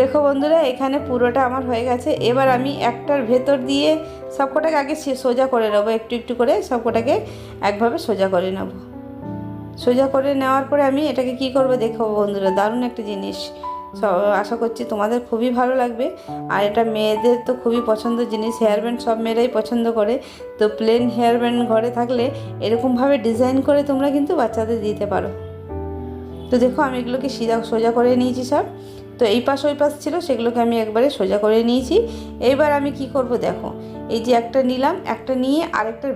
দেখো বন্ধুরা, এখানে পুরোটা আমার হয়ে গেছে। এবার আমি একটার ভেতর দিয়ে সবকটাকে আগে সোজা করে নেব, একটু একটু করে সবকটাকে একভাবে সোজা করে নেব। সোজা করে নেওয়ার পরে আমি এটাকে কি করব দেখো বন্ধুরা, দারুণ একটা জিনিস। আশা করছি তোমাদের খুবই ভালো লাগবে। আর এটা মেয়েদের তো খুবই পছন্দ জিনিস হেয়ার ব্যান্ড সব মেয়েরাই পছন্দ করে। তো প্লেন হেয়ার ব্যান্ড ঘরে থাকলে এরকমভাবে ডিজাইন করে তোমরা কিন্তু বাচ্চাদের দিতে পারো। তো দেখো আমি এগুলোকে সিধা, সোজা করে নিয়েছি সব। তো এই পাশ ওই পাশ ছিল, সেগুলোকে আমি একবারে সোজা করে নিয়েছি। এইবার আমি কি করব দেখো, এই যে একটা নিলাম, একটা নিয়ে আরেকটার